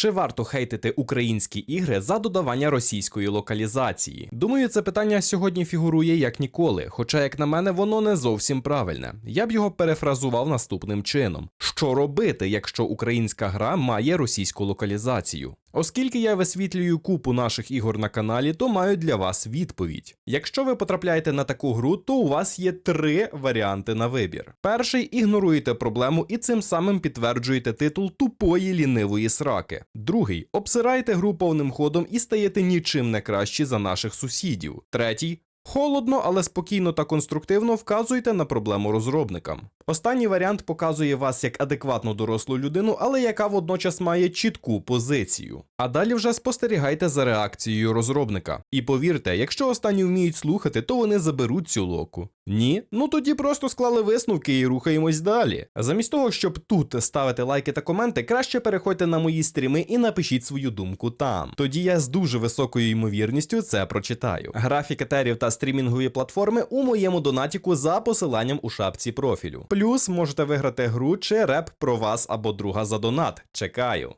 Чи варто хейтити українські ігри за додавання російської локалізації? Думаю, це питання сьогодні фігурує як ніколи, хоча, як на мене, воно не зовсім правильне. Я б його перефразував наступним чином: що робити, якщо українська гра має російську локалізацію? Оскільки я висвітлюю купу наших ігор на каналі, то маю для вас відповідь. Якщо ви потрапляєте на таку гру, то у вас є три варіанти на вибір. Перший ігноруєте проблему і цим самим підтверджуєте титул тупої лінивої сраки. Другий обсираєте гру повним ходом і стаєте нічим не кращі за наших сусідів. Третій Холодно, але спокійно та конструктивно вказуєте на проблему розробникам. Останній варіант показує вас як адекватну дорослу людину, але яка водночас має чітку позицію. А далі вже спостерігайте за реакцією розробника. І повірте, якщо останні вміють слухати, то вони заберуть цю локу. Ні? Ну тоді просто склали висновки і рухаємось далі. Замість того, щоб тут ставити лайки та коменти, краще переходьте на мої стріми і напишіть свою думку там. Тоді я з дуже високою ймовірністю це прочитаю. Графік етерів та стрімінгові платформи у моєму донатіку за посиланням у шапці профілю. Плюс можете виграти гру чи реп про вас або друга за донат. Чекаю.